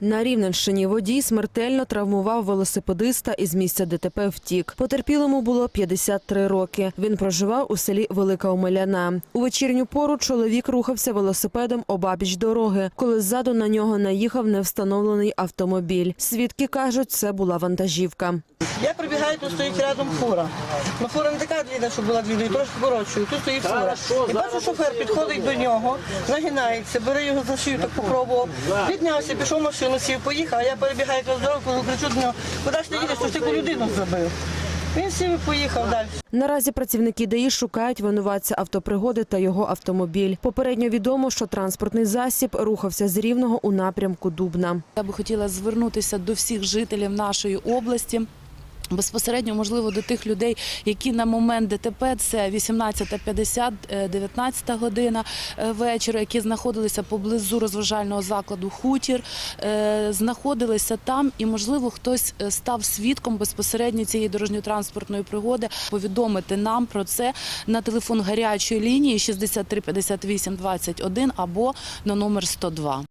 На Рівненщині водій смертельно травмував велосипедиста і з місця ДТП втік. Потерпілому було 53 роки. Він проживав у селі Велика Омеляна. У вечірню пору чоловік рухався велосипедом обабіч дороги, коли ззаду на нього наїхав невстановлений автомобіль. Свідки кажуть, це була вантажівка. Я прибігаю, тут стоїть рядом фура. Ну фура не така длінна, щоб була длінною, трошки коротшою. Тут стоїть фура. І бачу, шофер підходить до нього, нагинається, бере його за шию, так попробував. Піднявся, пішов в машину, сів, поїхав, а я перебігаю якраз дорогу, кричу до нього, куди ж ти їдеш, то ж ти яку людину забив. Він сів і поїхав далі. Наразі працівники ДАІ шукають винуватця автопригоди та його автомобіль. Попередньо відомо, що транспортний засіб рухався з Рівного у напрямку Дубна. Я би хотіла звернутися до всіх жителів нашої області. Безпосередньо, можливо, до тих людей, які на момент ДТП, це 18.50, е, 19 година е, вечора, які знаходилися поблизу розважального закладу Хутір, е, знаходилися там, і можливо хтось е, став свідком безпосередньо цієї дорожньо-транспортної пригоди. Повідомити нам про це на телефон гарячої лінії 63 58 21 або на номер 102.